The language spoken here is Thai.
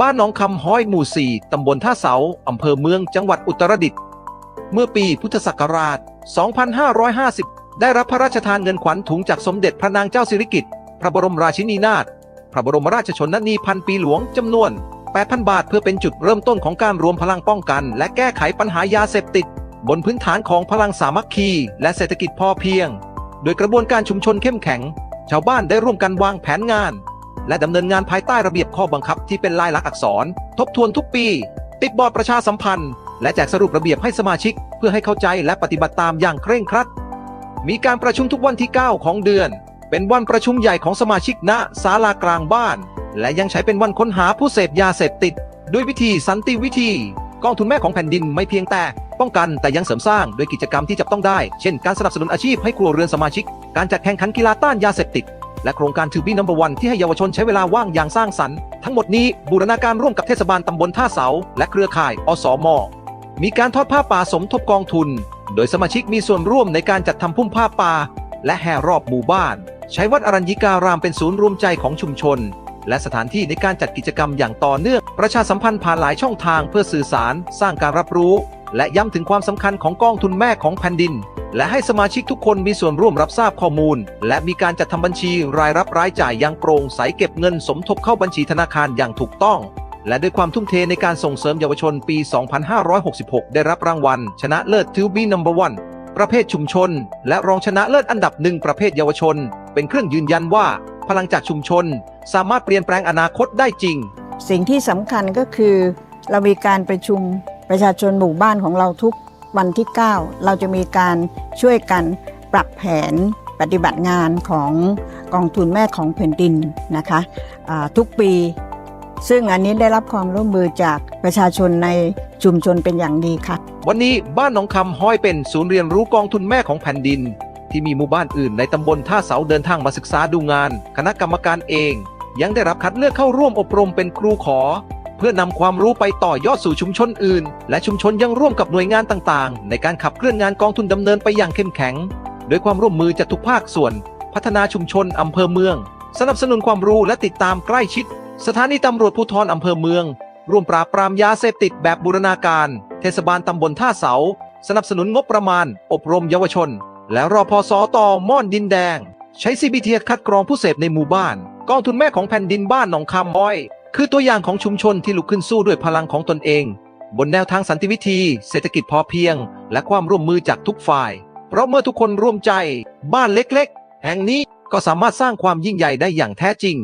บ้านหนองคำห้อยหมู่ 4 ตำบลท่าเสา อำเภอเมืองจังหวัดอุตรดิตถ์ เมื่อปีพุทธศักราช 2550 ได้รับพระราชทานเงินขวัญถุงจากสมเด็จพระนางเจ้าสิริกิติ์ พระบรมราชินีนาถ พระบรมราชชนนีพันปีหลวงจำนวน 8,000 บาทเพื่อเป็นจุดเริ่มต้นของการรวมพลังป้องกัน และแก้ไขปัญหายาเสพติด บนพื้นฐานของพลังสามัคคี และเศรษฐกิจพอเพียง โดยกระบวนการชุมชนเข้มแข็ง ชาวบ้านได้ร่วมกันวางแผนงาน และดำเนินงานภายใต้ระเบียบข้อบังคับที่เป็นลายลักษณ์อักษร ทบทวนทุกปี ติดบอร์ดประชาสัมพันธ์ และแจกสรุประเบียบให้สมาชิก เพื่อให้เข้าใจและปฏิบัติตามอย่างเคร่งครัด มีการประชุมทุกวันที่ 9 ของเดือน เป็นวันประชุมใหญ่ของสมาชิกณศาลากลางบ้าน และยังใช้เป็นวันค้นหาผู้เสพยาเสพติด ด้วยวิธีสันติวิธี กองทุนแม่ของแผ่นดินไม่เพียงแต่ป้องกันแต่ยังเสริมสร้างด้วยกิจกรรมที่จับต้องได้ เช่น การสนับสนุนอาชีพให้ครัวเรือนสมาชิก การจัดแข่งขันกีฬาต้านยาเสพติด และโครงการทูบีนัมเบอร์วันที่ให้เยาวชนใช้เวลาว่างอย่างสร้างสรรค์ ทั้งหมดนี้บูรณาการร่วมกับเทศบาลตำบลท่าเสา และเครือข่าย อสม มีการทอดผ้าป่าสมทบกองทุน โดยสมาชิกมีส่วนร่วมในการจัดทำพุ่มผ้าป่าและแห่รอบหมู่บ้าน ใช้วัดอรัญญิการามเป็นศูนย์รวมใจของชุมชน และสถานที่ในการจัดกิจกรรมอย่างต่อเนื่อง ประชาสัมพันธ์ผ่านหลายช่องทางเพื่อสื่อสาร สร้างการรับรู้ และย้ำถึงความสำคัญของกองทุนแม่ของแผ่นดิน และให้สมาชิกทุกคนมีส่วนร่วมรับทราบข้อมูล และมีการจัดทำบัญชีรายรับรายจ่ายอย่างโปร่งใสเก็บเงินสมทบเข้าบัญชีธนาคารอย่างถูกต้อง และด้วยความทุ่มเทในการส่งเสริมเยาวชนปี 2566 ได้รับรางวัล ชนะเลิศทิวบีนัมเบอร์วันประเภทชุมชน และรองชนะเลิศอันดับหนึ่งประเภทเยาวชน เป็นเครื่องยืนยันว่า พลังจากชุมชน สามารถเปลี่ยนแปลงอนาคตได้จริง สิ่งที่สำคัญก็คือ เรามีการประชุม ประชาชนหมู่บ้านของเราทุกวันที่ 9 เราจะมีการช่วยกันปรับแผนปฏิบัติงานของกองทุนแม่ของแผ่นดินนะคะอ่าทุกปี ซึ่งอันนี้ได้รับความร่วมมือจากประชาชนในชุมชนเป็นอย่างดีค่ะ วันนี้บ้านหนองคำห้อยเป็นศูนย์เรียนรู้กองทุนแม่ของแผ่นดิน ที่มีหมู่บ้านอื่นในตำบลท่าเสาเดินทางมาศึกษาดูงาน คณะกรรมการเอง ยังได้รับคัดเลือกเข้าร่วมอบรมเป็นครูขอ เพื่อนำความรู้ไปต่อยอดสู่ชุมชนอื่น และชุมชนยังร่วมกับหน่วยงานต่างๆ ในการขับเคลื่อนงานกองทุนดำเนินไปอย่างเข้มแข็งโดยความร่วมมือจากทุกภาคส่วน พัฒนาชุมชนอำเภอเมือง สนับสนุนความรู้และติดตามใกล้ชิด สถานีตำรวจภูธรอำเภอเมือง ร่วมปราบปรามยาเสพติดแบบบูรณาการ เทศบาลตำบลท่าเสา สนับสนุนงบประมาณ อบรมเยาวชน และรอพอสอตอม่อนดินแดง ใช้ CBT คัดกรองผู้เสพในหมู่บ้าน กองทุนแม่ของแผ่นดินบ้านหนองคำอ้อย คือตัวอย่างของชุมชนที่ลุกขึ้นสู้ด้วยพลังของตนเอง บนแนวทางสันติวิธี เศรษฐกิจพอเพียง และความร่วมมือจากทุกฝ่าย เพราะเมื่อทุกคนร่วมใจ บ้านเล็กๆ แห่งนี้ก็สามารถสร้างความยิ่งใหญ่ได้อย่างแท้จริง